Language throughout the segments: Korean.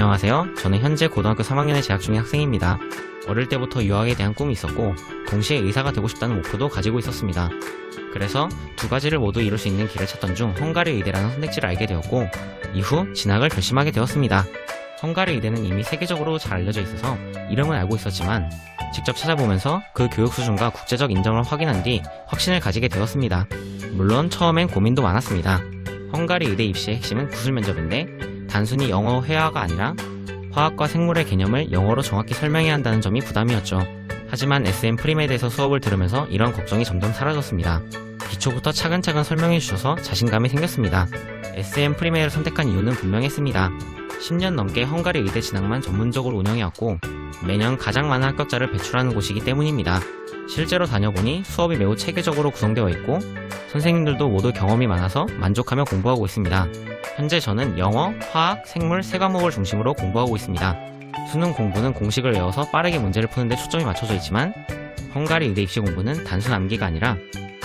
안녕하세요. 저는 현재 고등학교 3학년에 재학 중인 학생입니다. 어릴 때부터 유학에 대한 꿈이 있었고, 동시에 의사가 되고 싶다는 목표도 가지고 있었습니다. 그래서 두 가지를 모두 이룰 수 있는 길을 찾던 중 헝가리 의대라는 선택지를 알게 되었고, 이후 진학을 결심하게 되었습니다. 헝가리 의대는 이미 세계적으로 잘 알려져 있어서 이름은 알고 있었지만, 직접 찾아보면서 그 교육 수준과 국제적 인정을 확인한 뒤 확신을 가지게 되었습니다. 물론 처음엔 고민도 많았습니다. 헝가리 의대 입시의 핵심은 구술 면접인데 단순히 영어 회화가 아니라 화학과 생물의 개념을 영어로 정확히 설명해야 한다는 점이 부담이었죠. 하지만 SM 프리메드에서 수업을 들으면서 이런 걱정이 점점 사라졌습니다. 기초부터 차근차근 설명해 주셔서 자신감이 생겼습니다. SM 프리메드를 선택한 이유는 분명했습니다. 10년 넘게 헝가리 의대 진학만 전문적으로 운영해왔고 매년 가장 많은 합격자를 배출하는 곳이기 때문입니다. 실제로 다녀보니 수업이 매우 체계적으로 구성되어 있고 선생님들도 모두 경험이 많아서 만족하며 공부하고 있습니다. 현재 저는 영어, 화학, 생물 세 과목을 중심으로 공부하고 있습니다. 수능 공부는 공식을 외워서 빠르게 문제를 푸는데 초점이 맞춰져 있지만 헝가리 의대 입시 공부는 단순 암기가 아니라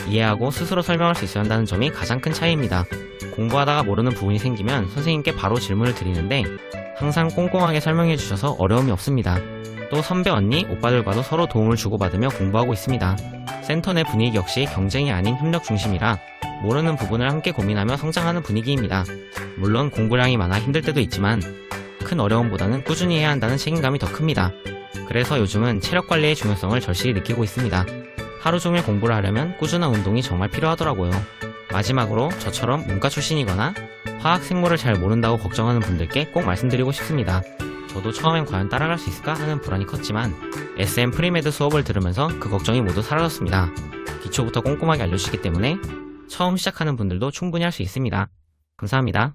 이해하고 스스로 설명할 수 있어야 한다는 점이 가장 큰 차이입니다. 공부하다가 모르는 부분이 생기면 선생님께 바로 질문을 드리는데 항상 꼼꼼하게 설명해 주셔서 어려움이 없습니다. 또 선배 언니, 오빠들과도 서로 도움을 주고받으며 공부하고 있습니다. 센터 내 분위기 역시 경쟁이 아닌 협력 중심이라 모르는 부분을 함께 고민하며 성장하는 분위기입니다. 물론 공부량이 많아 힘들 때도 있지만 큰 어려움보다는 꾸준히 해야 한다는 책임감이 더 큽니다. 그래서 요즘은 체력 관리의 중요성을 절실히 느끼고 있습니다. 하루 종일 공부를 하려면 꾸준한 운동이 정말 필요하더라고요. 마지막으로 저처럼 문과 출신이거나 화학 생물을 잘 모른다고 걱정하는 분들께 꼭 말씀드리고 싶습니다. 저도 처음엔 과연 따라갈 수 있을까 하는 불안이 컸지만 SM 프리메드 수업을 들으면서 그 걱정이 모두 사라졌습니다. 기초부터 꼼꼼하게 알려주시기 때문에 처음 시작하는 분들도 충분히 할 수 있습니다. 감사합니다.